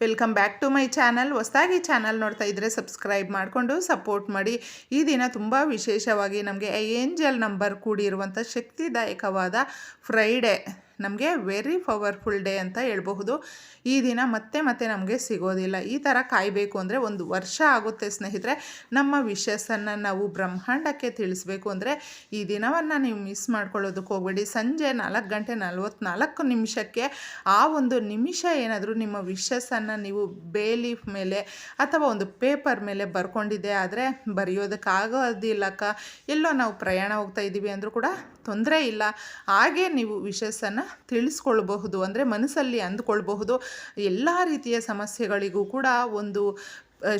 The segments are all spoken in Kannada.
Welcome back to my channel ಹೊಸದಾಗಿ ಚಾನಲ್ ನೋಡ್ತಾ ಇದ್ದರೆ ಸಬ್ಸ್ಕ್ರೈಬ್ ಮಾಡಿಕೊಂಡು ಸಪೋರ್ಟ್ ಮಾಡಿ. ಈ ದಿನ ತುಂಬ ವಿಶೇಷವಾಗಿ ನಮಗೆ ಏಂಜಲ್ ನಂಬರ್ ಕೂಡಿರುವಂಥ ಶಕ್ತಿದಾಯಕವಾದ ಫ್ರೈಡೆ ನಮಗೆ ವೆರಿ ಪವರ್ಫುಲ್ ಡೇ ಅಂತ ಹೇಳ್ಬಹುದು. ಈ ದಿನ ಮತ್ತೆ ಮತ್ತೆ ನಮಗೆ ಸಿಗೋದಿಲ್ಲ. ಈ ಥರ ಕಾಯಬೇಕು ಅಂದರೆ ಒಂದು ವರ್ಷ ಆಗುತ್ತೆ ಸ್ನೇಹಿತರೆ. ನಮ್ಮ ವಿಷಸ್ಸನ್ನು ನಾವು ಬ್ರಹ್ಮಾಂಡಕ್ಕೆ ತಿಳಿಸ್ಬೇಕು ಅಂದರೆ ಈ ದಿನವನ್ನು ನೀವು ಮಿಸ್ ಮಾಡ್ಕೊಳ್ಳೋದಕ್ಕೆ ಹೋಗಬೇಡಿ. ಸಂಜೆ ನಾಲ್ಕು ಗಂಟೆ ನಲ್ವತ್ನಾಲ್ಕು ನಿಮಿಷಕ್ಕೆ ಆ ಒಂದು ನಿಮಿಷ ಏನಾದರೂ ನಿಮ್ಮ ವಿಷಸ್ಸನ್ನು ನೀವು ಬೇಲೀಫ್ ಮೇಲೆ ಅಥವಾ ಒಂದು ಪೇಪರ್ ಮೇಲೆ ಬರ್ಕೊಂಡಿದ್ದೆ ಆದರೆ ಬರೆಯೋದಕ್ಕಾಗೋದಿಲ್ಲಕ್ಕ ಎಲ್ಲೋ ನಾವು ಪ್ರಯಾಣ ಹೋಗ್ತಾ ಇದ್ದೀವಿ ಅಂದರೂ ಕೂಡ ತೊಂದರೆ ಇಲ್ಲ. ಹಾಗೆ ನೀವು ವಿಷಸ್ಸನ್ನು ತಿಳಿಸ್ಕೊಳ್ಬಹುದು ಅಂದರೆ ಮನಸ್ಸಲ್ಲಿ ಅಂದ್ಕೊಳ್ಬಹುದು. ಎಲ್ಲ ರೀತಿಯ ಸಮಸ್ಯೆಗಳಿಗೂ ಕೂಡ ಒಂದು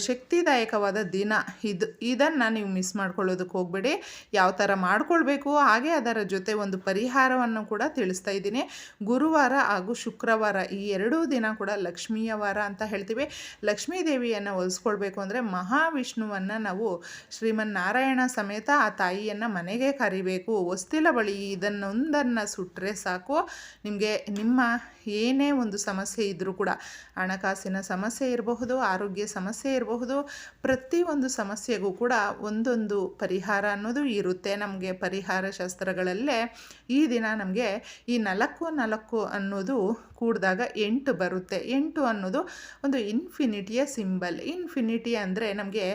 ಶಕ್ತಿದಾಯಕವಾದ ದಿನ ಇದು, ಇದನ್ನು ನೀವು ಮಿಸ್ ಮಾಡ್ಕೊಳ್ಳೋದಕ್ಕೆ ಹೋಗಬೇಡಿ. ಯಾವ ಥರ ಮಾಡ್ಕೊಳ್ಬೇಕು, ಹಾಗೆ ಅದರ ಜೊತೆ ಒಂದು ಪರಿಹಾರವನ್ನು ಕೂಡ ತಿಳಿಸ್ತಾ ಇದ್ದೀನಿ. ಗುರುವಾರ ಹಾಗೂ ಶುಕ್ರವಾರ ಈ ಎರಡೂ ದಿನ ಕೂಡ ಲಕ್ಷ್ಮೀಯ ವಾರ ಅಂತ ಹೇಳ್ತೀವಿ. ಲಕ್ಷ್ಮೀ ದೇವಿಯನ್ನು ಒಲಿಸ್ಕೊಳ್ಬೇಕು ಅಂದರೆ ಮಹಾವಿಷ್ಣುವನ್ನು ನಾವು ಶ್ರೀಮನ್ನಾರಾಯಣ ಸಮೇತ ಆ ತಾಯಿಯನ್ನು ಮನೆಗೆ ಕರಿಬೇಕು. ಹೊಸ್ತಿಲ ಬಳಿ ಇದನ್ನೊಂದನ್ನು ಸುಟ್ಟರೆ ಸಾಕು. ನಿಮಗೆ ನಿಮ್ಮ ಏನೇ ಒಂದು ಸಮಸ್ಯೆ ಇದ್ದರೂ ಕೂಡ ಹಣಕಾಸಿನ ಸಮಸ್ಯೆ ಇರಬಹುದು, ಆರೋಗ್ಯ ಸಮಸ್ಯೆ ಇರಬಹುದು. ಪ್ರತಿ ಒಂದು ಸಮಸ್ಯೆಗೂ ಕೂಡ ಒಂದೊಂದು ಪರಿಹಾರ ಅನ್ನೋದು ಇರುತ್ತೆ. ನಮಗೆ ಪರಿಹಾರ ಶಾಸ್ತ್ರಗಳಲ್ಲೇ ಈ ದಿನ ನಮಗೆ ಈ ನಾಲ್ಕು ನಾಲ್ಕು ಅನ್ನೋದು ಕೂಡಿದಾಗ ಎಂಟು ಬರುತ್ತೆ. ಎಂಟು ಅನ್ನೋದು ಒಂದು ಇನ್ಫಿನಿಟಿಯ ಸಿಂಬಲ್ ಇನ್ಫಿನಿಟಿ ಅಂದರೆ ನಮಗೆ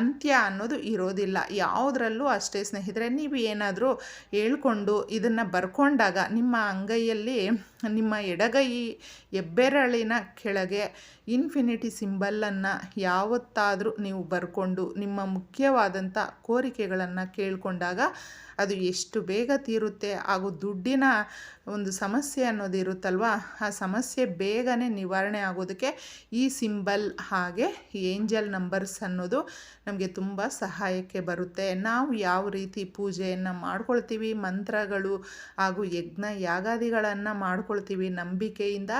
ಅಂತ್ಯ ಅನ್ನೋದು ಇರೋದಿಲ್ಲ. ಯಾವುದರಲ್ಲೂ ಅಷ್ಟೇ ಸ್ನೇಹಿತರೆ, ನೀವು ಏನಾದರೂ ಹೇಳ್ಕೊಂಡು ಇದನ್ನು ಬರ್ಕೊಂಡಾಗ ನಿಮ್ಮ ಅಂಗೈಯಲ್ಲಿ, ನಿಮ್ಮ ಎಡಗೈ ಹೆಬ್ಬೆರಳಿನ ಕೆಳಗೆ ಇನ್ಫಿನಿಟಿ ಸಿಂಬಲನ್ನು ಯಾವತ್ತಾದರೂ ನೀವು ಬರ್ಕೊಂಡು ನಿಮ್ಮ ಮುಖ್ಯವಾದಂಥ ಕೋರಿಕೆಗಳನ್ನು ಕೇಳಿಕೊಂಡಾಗ ಅದು ಎಷ್ಟು ಬೇಗ ತೀರುತ್ತೆ, ಹಾಗೂ ದುಡ್ಡಿನ ಒಂದು ಸಮಸ್ಯೆ ಅನ್ನೋದು ಇರುತ್ತಲ್ವ? ಆ ಸಮಸ್ಯೆ ಬೇಗನೆ ನಿವಾರಣೆ ಆಗೋದಕ್ಕೆ ಈ ಸಿಂಬಲ್ ಹಾಗೆ ಏಂಜಲ್ ನಂಬರ್ಸ್ ಅನ್ನೋದು ನಮಗೆ ತುಂಬ ಸಹಾಯಕ್ಕೆ ಬರುತ್ತೆ. ನಾವು ಯಾವ ರೀತಿ ಪೂಜೆಯನ್ನು ಮಾಡ್ಕೊಳ್ತೀವಿ, ಮಂತ್ರಗಳು ಹಾಗೂ ಯಜ್ಞ ಯಾಗಾದಿಗಳನ್ನು ಮಾಡ್ಕೊಳ್ತೀವಿ, ನಂಬಿಕೆಯಿಂದ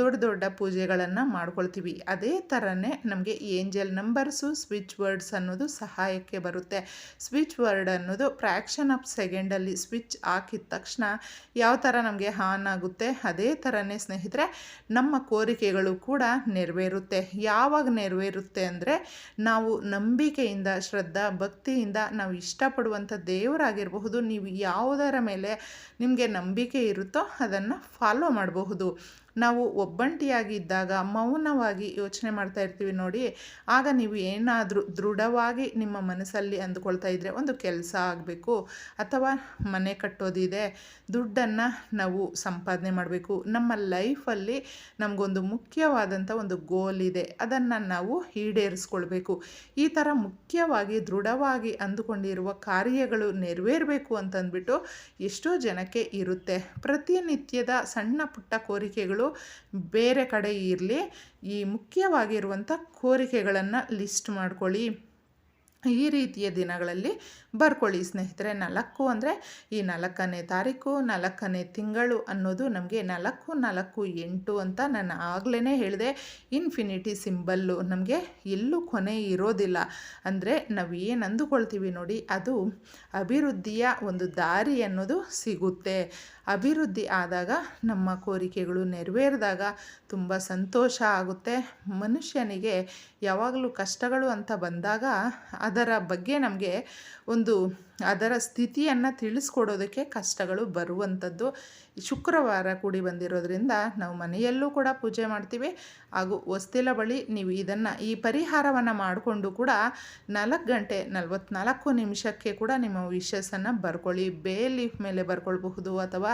ದೊಡ್ಡ ದೊಡ್ಡ ಪೂಜೆಗಳನ್ನು ಮಾಡ್ಕೊಳ್ತೀವಿ. ಅದೇ ಥರನೇ ನಮಗೆ ಏಂಜಲ್ ನಂಬರ್ಸು, ಸ್ವಿಚ್ ವರ್ಡ್ಸ್ ಅನ್ನೋದು ಸಹಾಯಕ್ಕೆ ಬರುತ್ತೆ. ಸ್ವಿಚ್ ವರ್ಡ್ ಅನ್ನೋದು ಫ್ರ್ಯಾಕ್ಷನ್ ಆಫ್ ಸೆಕೆಂಡಲ್ಲಿ ಸ್ವಿಚ್ ಹಾಕಿದ ತಕ್ಷಣ ಯಾವ ಥರ ನಮಗೆ ಹಾನ್ ಆಗುತ್ತೆ, ಅದೇ ಥರನೇ ಸ್ನೇಹಿತರೆ ನಮ್ಮ ಕೋರಿಕೆಗಳು ಕೂಡ ನೆರವೇರುತ್ತೆ. ಯಾವಾಗ ನೆರವೇರುತ್ತೆ ಅಂದರೆ ನಾವು ನಂಬಿಕೆಯಿಂದ, ಶ್ರದ್ಧಾ, ಭಕ್ತಿಯಿಂದ ನಾವು ಇಷ್ಟಪಡುವಂಥ ದೇವರಾಗಿರಬಹುದು, ನೀವು ಯಾವುದರ ಮೇಲೆ ನಿಮಗೆ ನಂಬಿಕೆ ಇರುತ್ತೋ ಅದನ್ನು ಫಾಲೋ ಮಾಡಬಹುದು. ನಾವು ಒಬ್ಬಂಟಿಯಾಗಿದ್ದಾಗ ಮೌನವಾಗಿ ಯೋಚನೆ ಮಾಡ್ತಾ ಇರ್ತೀವಿ ನೋಡಿ. ಆಗ ನೀವು ಏನಾದರೂ ದೃಢವಾಗಿ ನಿಮ್ಮ ಮನಸ್ಸಲ್ಲಿ ಅಂದುಕೊಳ್ತಾ ಇದ್ದರೆ ಒಂದು ಕೆಲಸ ಆಗಬೇಕು. ಅಥವಾ ಮನೆ ಕಟ್ಟೋದಿದೆ, ದುಡ್ಡನ್ನು ನಾವು ಸಂಪಾದನೆ ಮಾಡಬೇಕು. ನಮ್ಮ ಲೈಫಲ್ಲಿ ನಮಗೊಂದು ಮುಖ್ಯವಾದಂಥ ಒಂದು ಗೋಲ್ ಇದೆ. ಅದನ್ನು ನಾವು ಈಡೇರಿಸ್ಕೊಳ್ಬೇಕು. ಈ ಥರ ಮುಖ್ಯವಾಗಿ, ದೃಢವಾಗಿ ಅಂದುಕೊಂಡಿರುವ ಕಾರ್ಯಗಳು ನೆರವೇರಬೇಕು ಅಂತಂದ್ಬಿಟ್ಟು ಎಷ್ಟೋ ಜನಕ್ಕೆ ಇರುತ್ತೆ. ಪ್ರತಿನಿತ್ಯದ ಸಣ್ಣ ಪುಟ್ಟ ಕೋರಿಕೆಗಳು ಬೇರೆ ಕಡೆ ಇರಲಿ ಈ ಮುಖ್ಯವಾಗಿರುವಂಥ ಕೋರಿಕೆಗಳನ್ನು ಲಿಸ್ಟ್ ಮಾಡ್ಕೊಳ್ಳಿ. ಈ ರೀತಿಯ ದಿನಗಳಲ್ಲಿ ಬರ್ಕೊಳ್ಳಿ ಸ್ನೇಹಿತರೆ. ನಾಲ್ಕು ಅಂದರೆ ಈ ನಾಲ್ಕನೇ ತಾರೀಕು, ನಾಲ್ಕನೇ ತಿಂಗಳು ಅನ್ನೋದು ನಮಗೆ ನಾಲ್ಕು ನಾಲ್ಕು, ಎಂಟು ಅಂತ ನಾನು ಆಗ್ಲೇ ಹೇಳಿದೆ. ಇನ್ಫಿನಿಟಿ ಸಿಂಬಲ್ಲು ನಮಗೆ ಎಲ್ಲೂ ಕೊನೆ ಇರೋದಿಲ್ಲ. ಅಂದರೆ ನಾವು ಏನು ಅಂದುಕೊಳ್ತೀವಿ ನೋಡಿ, ಅದು ಅಭಿವೃದ್ಧಿಯ ಒಂದು ದಾರಿ ಅನ್ನೋದು ಸಿಗುತ್ತೆ. ಅಭಿವೃದ್ಧಿ ಆದಾಗ ನಮ್ಮ ಕೋರಿಕೆಗಳು ನೆರವೇರಿದಾಗ ತುಂಬ ಸಂತೋಷ ಆಗುತ್ತೆ. ಮನುಷ್ಯನಿಗೆ ಯಾವಾಗಲೂ ಕಷ್ಟಗಳು ಅಂತ ಬಂದಾಗ ಅದರ ಬಗ್ಗೆ ನಮಗೆ ಒಂದು ಅದರ ಸ್ಥಿತಿಯನ್ನು ತಿಳಿಸ್ಕೊಡೋದಕ್ಕೆ ಕಷ್ಟಗಳು ಬರುವಂಥದ್ದು. ಶುಕ್ರವಾರ ಕೂಡಿ ಬಂದಿರೋದ್ರಿಂದ ನಾವು ಮನೆಯಲ್ಲೂ ಕೂಡ ಪೂಜೆ ಮಾಡ್ತೀವಿ. ಹಾಗೂ ಹೊಸ್ತಿಲ ಬಳಿ ನೀವು ಇದನ್ನು ಈ ಪರಿಹಾರವನ್ನು ಮಾಡಿಕೊಂಡು ಕೂಡ ನಾಲ್ಕು ಗಂಟೆ ನಲ್ವತ್ನಾಲ್ಕು ನಿಮಿಷಕ್ಕೆ ಕೂಡ ನಿಮ್ಮ ವಿಶಸ್ಸನ್ನು ಬರ್ಕೊಳ್ಳಿ. ಬೇ ಲೀಫ್ ಮೇಲೆ ಬರ್ಕೊಳ್ಬಹುದು ಅಥವಾ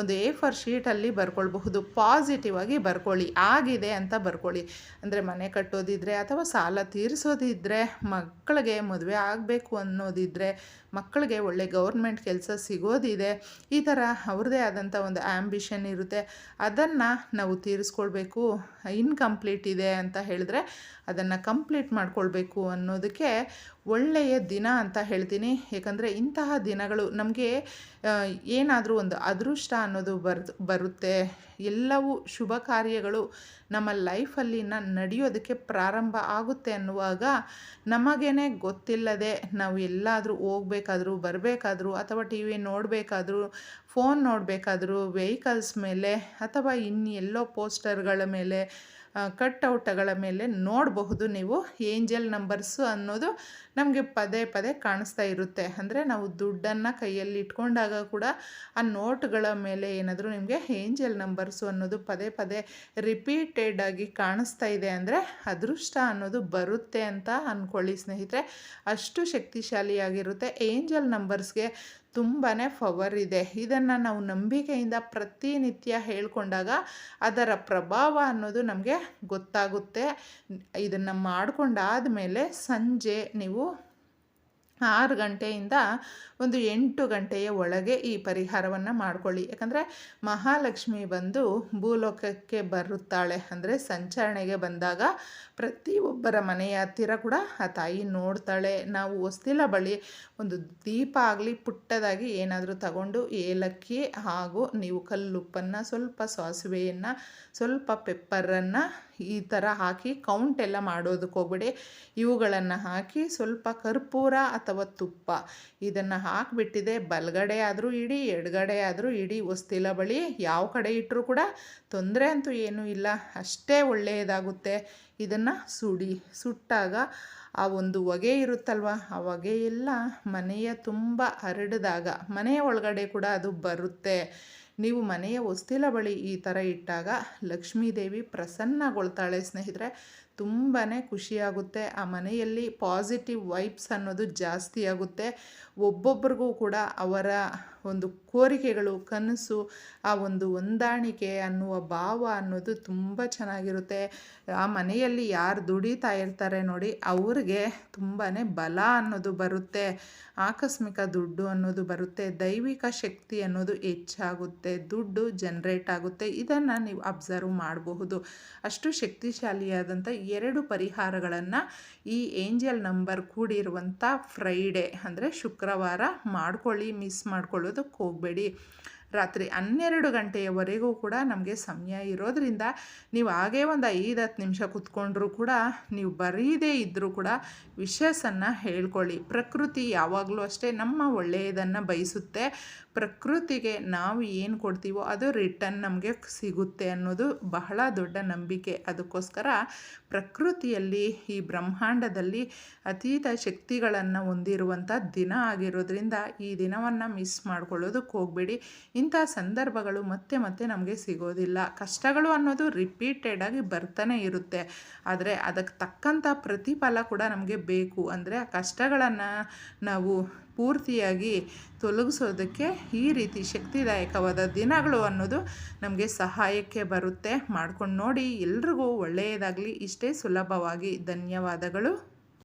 ಒಂದು ಎ ಫರ್ ಶೀಟಲ್ಲಿ ಬರ್ಕೊಳ್ಬಹುದು. ಪಾಸಿಟಿವ್ ಆಗಿ ಬರ್ಕೊಳ್ಳಿ. ಆಗಿದೆ ಅಂತ ಬರ್ಕೊಳ್ಳಿ. ಅಂದರೆ ಮನೆ ಕಟ್ಟೋದಿದ್ರೆ ಅಥವಾ ಸಾಲ ತೀರಿಸೋದಿದ್ದರೆ ಮಕ್ಕಳಿಗೆ ಮದುವೆ ಆಗಬೇಕು ಅನ್ನೋದಿದ್ದರೆ ಮಕ್ಕಳಿಗೆ ಒಳ್ಳೆ ಗೌರ್ಮೆಂಟ್ ಕೆಲಸ ಸಿಗೋದಿದೆ, ಈ ಥರ ಅವ್ರದ್ದೇ ಆದಂಥ ಒಂದು ಆ್ಯಂಬಿಷನ್ ಇರುತ್ತೆ. ಅದನ್ನು ನಾವು ತೀರಿಸ್ಕೊಳ್ಬೇಕು. ಇನ್ಕಂಪ್ಲೀಟ್ ಇದೆ ಅಂತ ಹೇಳಿದ್ರೆ ಅದನ್ನು ಕಂಪ್ಲೀಟ್ ಮಾಡ್ಕೊಳ್ಬೇಕು ಅನ್ನೋದಕ್ಕೆ ಒಳ್ಳೆಯ ದಿನ ಅಂತ ಹೇಳ್ತೀನಿ. ಯಾಕಂದರೆ ಇಂತಹ ದಿನಗಳು ನಮಗೆ ಏನಾದರೂ ಒಂದು ಅದೃಷ್ಟ ಅನ್ನೋದು ಬರ್ ಬರುತ್ತೆ. ಎಲ್ಲವೂ ಶುಭ ಕಾರ್ಯಗಳು ನಮ್ಮ ಲೈಫಲ್ಲಿ ನಡೆಯೋದಕ್ಕೆ ಪ್ರಾರಂಭ ಆಗುತ್ತೆ ಅನ್ನುವಾಗ ನಮಗೇನೆ ಗೊತ್ತಿಲ್ಲದೆ ನಾವು ಎಲ್ಲಾದರೂ ಹೋಗ್ಬೇಕಾದ್ರೂ, ಬರಬೇಕಾದ್ರೂ ಅಥವಾ ಟಿ ವಿ ನೋಡಬೇಕಾದ್ರೂ, ಫೋನ್ ನೋಡಬೇಕಾದ್ರೂ ವೆಹಿಕಲ್ಸ್ ಮೇಲೆ ಅಥವಾ ಇನ್ನು ಎಲ್ಲೋ ಪೋಸ್ಟರ್ಗಳ ಮೇಲೆ ಕಟ್ಔಟ್ಗಳ ಮೇಲೆ ನೋಡಬಹುದು ನೀವು ಏಂಜಲ್ ನಂಬರ್ಸು ಅನ್ನೋದು ನಮಗೆ ಪದೇ ಪದೇ ಕಾಣಿಸ್ತಾ ಇರುತ್ತೆ. ಅಂದರೆ ನಾವು ದುಡ್ಡನ್ನು ಕೈಯಲ್ಲಿ ಇಟ್ಕೊಂಡಾಗ ಕೂಡ ಆ ನೋಟ್ಗಳ ಮೇಲೆ ಏನಾದರೂ ನಿಮಗೆ ಏಂಜಲ್ ನಂಬರ್ಸು ಅನ್ನೋದು ಪದೇ ಪದೇ ರಿಪೀಟೆಡ್ ಆಗಿ ಕಾಣಿಸ್ತಾ ಇದೆ ಅಂದರೆ ಅದೃಷ್ಟ ಅನ್ನೋದು ಬರುತ್ತೆ ಅಂತ ಅಂದ್ಕೊಳ್ಳಿ ಸ್ನೇಹಿತರೆ. ಅಷ್ಟು ಶಕ್ತಿಶಾಲಿಯಾಗಿರುತ್ತೆ ಏಂಜಲ್ ನಂಬರ್ಸ್ಗೆ. ತುಂಬಾ ಪವರ್ ಇದೆ. ಇದನ್ನು ನಾವು ನಂಬಿಕೆಯಿಂದ ಪ್ರತಿನಿತ್ಯ ಹೇಳ್ಕೊಂಡಾಗ ಅದರ ಪ್ರಭಾವ ಅನ್ನೋದು ನಮಗೆ ಗೊತ್ತಾಗುತ್ತೆ. ಇದನ್ನು ಮಾಡಿಕೊಂಡಾದ ಮೇಲೆ ಸಂಜೆ ನೀವು ಆರು ಗಂಟೆಯಿಂದ ಒಂದು ಎಂಟು ಗಂಟೆಯ ಒಳಗೆ ಈ ಪರಿಹಾರವನ್ನು ಮಾಡ್ಕೊಳ್ಳಿ. ಯಾಕಂದರೆ ಮಹಾಲಕ್ಷ್ಮಿ ಬಂದು ಭೂಲೋಕಕ್ಕೆ ಬರುತ್ತಾಳೆ. ಅಂದರೆ ಸಂಚರಣೆಗೆ ಬಂದಾಗ ಪ್ರತಿಯೊಬ್ಬರ ಮನೆಯ ಹತ್ತಿರ ಕೂಡ ಆ ತಾಯಿ ನೋಡ್ತಾಳೆ. ನಾವು ಹೊಸ್ತಿಲ ಬಳಿ ಒಂದು ದೀಪ ಆಗಲಿ ಪುಟ್ಟದಾಗಿ ಏನಾದರೂ ತಗೊಂಡು ಏಲಕ್ಕಿ ಹಾಗೂ ನೀವು ಕಲ್ಲುಪ್ಪನ್ನು ಸ್ವಲ್ಪ ಸಾಸಿವೆಯನ್ನು, ಸ್ವಲ್ಪ ಪೆಪ್ಪರನ್ನು ಈ ಥರ ಹಾಕಿ ಕೌಂಟ್ ಎಲ್ಲ ಮಾಡೋದಕ್ಕೆ ಹೋಗ್ಬೇಡಿ. ಇವುಗಳನ್ನು ಹಾಕಿ ಸ್ವಲ್ಪ ಕರ್ಪೂರ ಅಥವಾ ತುಪ್ಪ. ಇದನ್ನು ಹಾಕಿಬಿಟ್ಟಿದೆ. ಬಲಗಡೆ ಆದರೂ ಇಡಿ, ಎಡಗಡೆ ಆದರೂ ಇಡಿ. ಹೊಸ್ತಿಲ ಬಳಿ ಯಾವ ಕಡೆ ಇಟ್ಟರೂ ಕೂಡ ತೊಂದರೆ ಅಂತೂ ಏನೂ ಇಲ್ಲ. ಅಷ್ಟೇ ಒಳ್ಳೆಯದಾಗುತ್ತೆ. ಇದನ್ನು ಸುಡಿ, ಸುಟ್ಟಾಗ ಆ ಒಂದು ಹೊಗೆ ಇರುತ್ತಲ್ವ? ಆ ಹೊಗೆಯೆಲ್ಲ ಮನೆಯ ತುಂಬ ಹರಡಿದಾಗ, ಮನೆಯ ಒಳಗಡೆ ಕೂಡ ಅದು ಬರುತ್ತೆ. ನೀವು ಮನೆಯ ಹೊಸ್ತಿಲ ಬಳಿ ಈ ಥರ ಇಟ್ಟಾಗ ಲಕ್ಷ್ಮೀದೇವಿ ಪ್ರಸನ್ನಗೊಳ್ತಾಳೆ ಸ್ನೇಹಿತರೆ. ತುಂಬಾ ಖುಷಿಯಾಗುತ್ತೆ. ಆ ಮನೆಯಲ್ಲಿ ಪಾಸಿಟಿವ್ ವೈಬ್ಸ್ ಅನ್ನೋದು ಜಾಸ್ತಿ ಆಗುತ್ತೆ. ಒಬ್ಬೊಬ್ರಿಗೂ ಕೂಡ ಅವರ ಒಂದು ಕೋರಿಕೆಗಳು, ಕನಸು, ಆ ಒಂದು ಹೊಂದಾಣಿಕೆ ಅನ್ನುವ ಭಾವ ಅನ್ನೋದು ತುಂಬ ಚೆನ್ನಾಗಿರುತ್ತೆ. ಆ ಮನೆಯಲ್ಲಿ ಯಾರು ದುಡಿತಾ ಇರ್ತಾರೆ ನೋಡಿ, ಅವ್ರಿಗೆ ತುಂಬಾ ಬಲ ಅನ್ನೋದು ಬರುತ್ತೆ. ಆಕಸ್ಮಿಕ ದುಡ್ಡು ಅನ್ನೋದು ಬರುತ್ತೆ. ದೈವಿಕ ಶಕ್ತಿ ಅನ್ನೋದು ಹೆಚ್ಚಾಗುತ್ತೆ. ದುಡ್ಡು ಜನ್ರೇಟ್ ಆಗುತ್ತೆ. ಇದನ್ನು ನೀವು ಅಬ್ಸರ್ವ್ ಮಾಡಬಹುದು. ಅಷ್ಟು ಶಕ್ತಿಶಾಲಿಯಾದಂಥ ಎರಡು ಪರಿಹಾರಗಳನ್ನು ಈ ಏಂಜಲ್ ನಂಬರ್ ಕೂಡಿರುವಂಥ ಫ್ರೈಡೇ ಅಂದರೆ ಶುಕ್ರವಾರ ಮಾಡ್ಕೊಳ್ಳಿ ಮಿಸ್ ಮಾಡ್ಕೊಳ್ಳೋದಕ್ಕೆ ಹೋಗಬೇಡಿ ರಾತ್ರಿ ಹನ್ನೆರಡು ಗಂಟೆಯವರೆಗೂ ಕೂಡ ನಮಗೆ ಸಮಯ ಇರೋದರಿಂದ ನೀವು ಹಾಗೇ ಒಂದು ಐದು ಹತ್ತು ನಿಮಿಷ ಕೂತ್ಕೊಂಡ್ರೂ ಕೂಡ ನೀವು ಬರೀದೇ ಇದ್ದರೂ ಕೂಡ ವಿಷಸನ್ನು ಹೇಳ್ಕೊಳ್ಳಿ. ಪ್ರಕೃತಿ ಯಾವಾಗಲೂ ಅಷ್ಟೇ ನಮ್ಮ ಒಳ್ಳೆಯದನ್ನು ಬಯಸುತ್ತೆ. ಪ್ರಕೃತಿಗೆ ನಾವು ಏನು ಕೊಡ್ತೀವೋ ಅದು ರಿಟರ್ನ್ ನಮಗೆ ಸಿಗುತ್ತೆ ಅನ್ನೋದು ಬಹಳ ದೊಡ್ಡ ನಂಬಿಕೆ. ಅದಕ್ಕೋಸ್ಕರ ಪ್ರಕೃತಿಯಲ್ಲಿ ಈ ಬ್ರಹ್ಮಾಂಡದಲ್ಲಿ ಅತೀತ ಶಕ್ತಿಗಳನ್ನು ಹೊಂದಿರುವಂಥ ದಿನ ಆಗಿರೋದ್ರಿಂದ ಈ ದಿನವನ್ನು ಮಿಸ್ ಮಾಡ್ಕೊಳ್ಳೋದಕ್ಕೆ ಹೋಗಬೇಡಿ. ಇಂಥ ಸಂದರ್ಭಗಳು ಮತ್ತೆ ಮತ್ತೆ ನಮಗೆ ಸಿಗೋದಿಲ್ಲ. ಕಷ್ಟಗಳು ಅನ್ನೋದು ರಿಪೀಟೆಡ್ ಆಗಿ ಬರ್ತಾನೆ ಇರುತ್ತೆ. ಆದರೆ ಅದಕ್ಕೆ ತಕ್ಕಂಥ ಪ್ರತಿಫಲ ಕೂಡ ನಮಗೆ ಬೇಕು. ಅಂದರೆ ಆ ಕಷ್ಟಗಳನ್ನು ನಾವು ಪೂರ್ತಿಯಾಗಿ ತೊಲಗಿಸೋದಕ್ಕೆ ಈ ರೀತಿ ಶಕ್ತಿದಾಯಕವಾದ ದಿನಗಳು ಅನ್ನೋದು ನಮಗೆ ಸಹಾಯಕ್ಕೆ ಬರುತ್ತೆ. ಮಾಡ್ಕೊಂಡು ನೋಡಿ ಎಲ್ರಿಗೂ ಒಳ್ಳೆಯದಾಗಲಿ. ಇಷ್ಟೇ ಸುಲಭವಾಗಿ. ಧನ್ಯವಾದಗಳು.